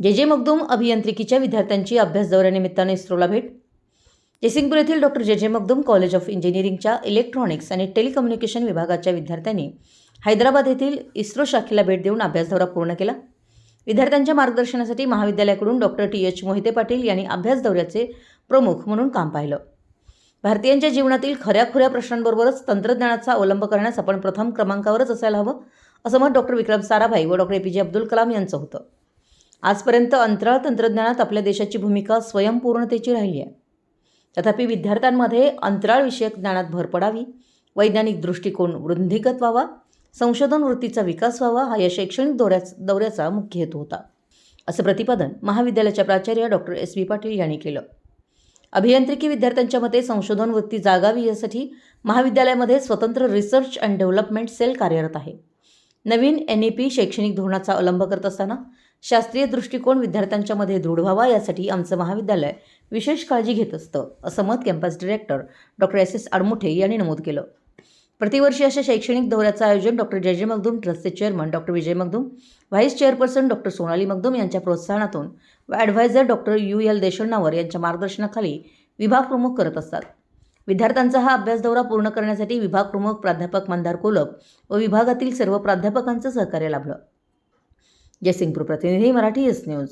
जे जे मगदूम अभियांत्रिकीच्या विद्यार्थ्यांची अभ्यास दौऱ्यानिमित्ताने इस्रोला भेट. जयसिंगपूर येथील doctor J J Magdum college of इंजिनिअरिंगच्या इलेक्ट्रॉनिक्स आणि टेलिकम्युनिकेशन विभागाच्या विद्यार्थ्यांनी हैदराबाद येथील इस्रो शाखेला भेट देऊन अभ्यास दौरा पूर्ण केला. विद्यार्थ्यांच्या मार्गदर्शनासाठी महाविद्यालयाकडून doctor T H Mohite Patil यांनी अभ्यास दौऱ्याचे प्रमुख म्हणून काम पाहिलं. भारतीयांच्या जीवनातील खऱ्याखुऱ्या प्रश्नांबरोबरच तंत्रज्ञानाचा अवलंब करण्यास आपण प्रथम क्रमांकावरच असायला हवं असं मत डॉक्टर विक्रम साराभाई व डॉक्टर ए पी जे अब्दुल कलाम यांचं होतं. आजपर्यंत अंतराळ तंत्रज्ञानात आपल्या देशाची भूमिका स्वयंपूर्णतेची राहिली आहे. तथापि विद्यार्थ्यांमध्ये अंतराळविषयक ज्ञानात भर पडावी वैज्ञानिक दृष्टिकोन वृद्धिगत व्हावा संशोधन वृत्तीचा विकास व्हावा हा या शैक्षणिक दौऱ्याच दौऱ्याचा मुख्य हेतू होता. असं प्रतिपादन महाविद्यालयाच्या प्राचार्य डॉक्टर एस बी पाटील यांनी केलं. अभियांत्रिकी विद्यार्थ्यांच्या मते संशोधन वृत्ती जागावी यासाठी महाविद्यालयामध्ये स्वतंत्र रिसर्च अँड डेव्हलपमेंट सेल कार्यरत आहे. नवीन एन ई पी शैक्षणिक धोरणाचा अवलंब करत असताना शास्त्रीय दृष्टिकोन विद्यार्थ्यांच्या मध्ये दृढ व्हावा यासाठी आमचं महाविद्यालय विशेष काळजी घेत असतं असं मत campus director doctor S. S. Admuthe यांनी नमूद केलं. प्रतिवर्षी अशा शैक्षणिक दौऱ्याचं आयोजन डॉक्टर जय जय मगदूम ट्रस्टचे chairman doctor Vijay Magdum vice chairperson doctor Sonali Magdum यांच्या प्रोत्साहनातून व adviser doctor U. L. Deshannavar यांच्या मार्गदर्शनाखाली विभाग प्रमुख करत असतात. विद्यार्थ्यांचा हा अभ्यास दौरा पूर्ण करण्यासाठी विभाग प्रमुख प्राध्यापक मंदार कोलप व विभागातील सर्व प्राध्यापकांचं सहकार्य लाभलं. जयसिंगपूर प्रतिनिधी मराठी एस न्यूज.